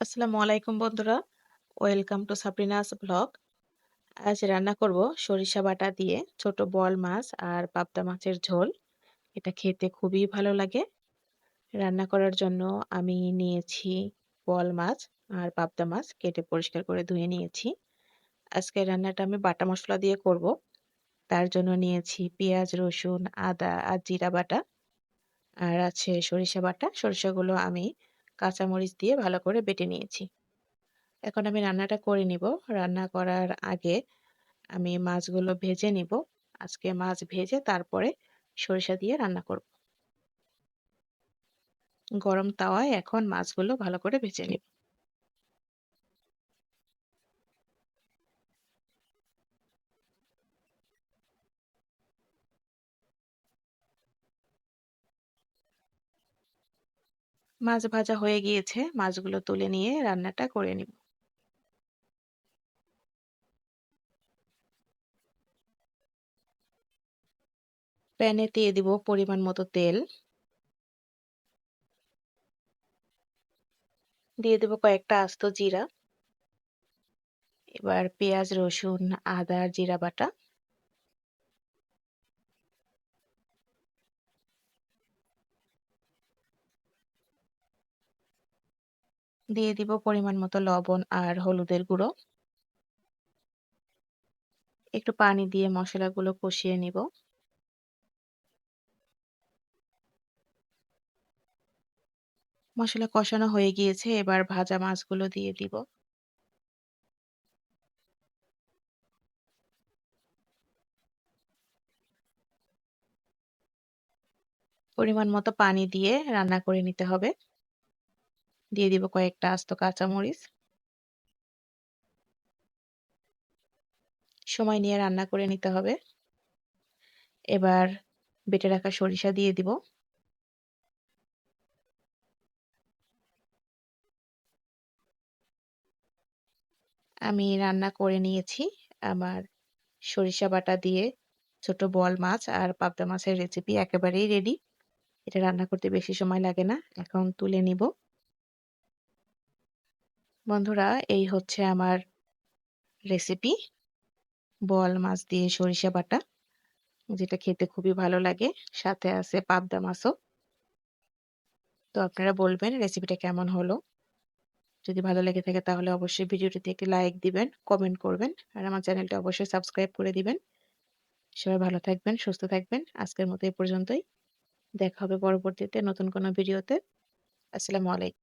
আসসালামু আলাইকুম বন্ধুরা। Welcome to Sabrina's blog. আজ রান্না করব সরিষা বাটা দিয়ে ছোট বল মাছ আর পাবদা মাছের ঝোল। এটা খেতে খুবই ভালো লাগে। রান্না করার জন্য আমি নিয়েছি বোয়াল মাছ আর পাবদা মাছ কেটে পরিষ্কার করে ধুয়ে নিয়েছি। আজকে রান্নাটা আমি বাটা মশলা দিয়ে করব। তার জন্য নিয়েছি পেঁয়াজ, রসুন, আদা আর জিরা বাটা। আর আছে সরিষা বাটা। সরিষাগুলো আমি কাঁচামরিচ দিয়ে ভালো করে বেটে নিয়েছি। এখন আমি রান্নাটা করে নিব। রান্না করার আগে আমি মাছগুলো ভেজে নিব। আজকে মাছ ভেজে তারপরে সরিষা দিয়ে রান্না করব। গরম তাওয়ায় এখন মাছগুলো ভালো করে ভেজে নিব। মাছ ভাজা হয়ে গিয়েছে। মাছগুলো তুলে নিয়ে রান্নাটা করে নিব। প্যানে দিয়ে দিব পরিমাণ মতো তেল। দিয়ে দেব কয়েকটা আস্ত জিরা। এবার পেঁয়াজ, রসুন, আদা জিরা বাটা। দিয়ে দিব পরিমাণ মতো লবণ আর হলুদের গুঁড়ো। একটু পানি দিয়ে মশলাগুলো কষিয়ে নিব। মশলা কষানো হয়ে গিয়েছে, এবার ভাজা মাছগুলো দিয়ে দিব পরিমাণ মতো পানি দিয়ে রান্না করে নিতে হবে দিয়ে দিব কয়েকটা আস্ত কাঁচামরিচ। সময় নিয়ে রান্না করে নিতে হবে। এবার বেটে রাখা সরিষা দিয়ে দিব। আমি রান্না করে নিয়েছি আমার সরিষা বাটা দিয়ে ছোট বল মাছ আর পাবদা মাছের রেসিপি একেবারেই রেডি এটা রান্না করতে বেশি সময় লাগে না, এখন তুলে নিব। বন্ধুরা, এই হচ্ছে আমার রেসিপি বল মাছ দিয়ে সরিষা বাটা, যেটা খেতে খুবই ভালো লাগে। সাথে আছে পাবদা মাছও। তো আপনারা বলবেন রেসিপিটা কেমন হলো? যদি ভালো লেগে থাকে তাহলে অবশ্যই ভিডিওটিতে একটি লাইক দিবেন কমেন্ট করবেন, আর আমার চ্যানেলটা অবশ্যই সাবস্ক্রাইব করে দিবেন। সবাই ভালো থাকবেন, সুস্থ থাকবেন। আজকের মতো এই পর্যন্তই। দেখা হবে পরবর্তীতে নতুন কোনো ভিডিওতে। আসসালামু আলাইকুম।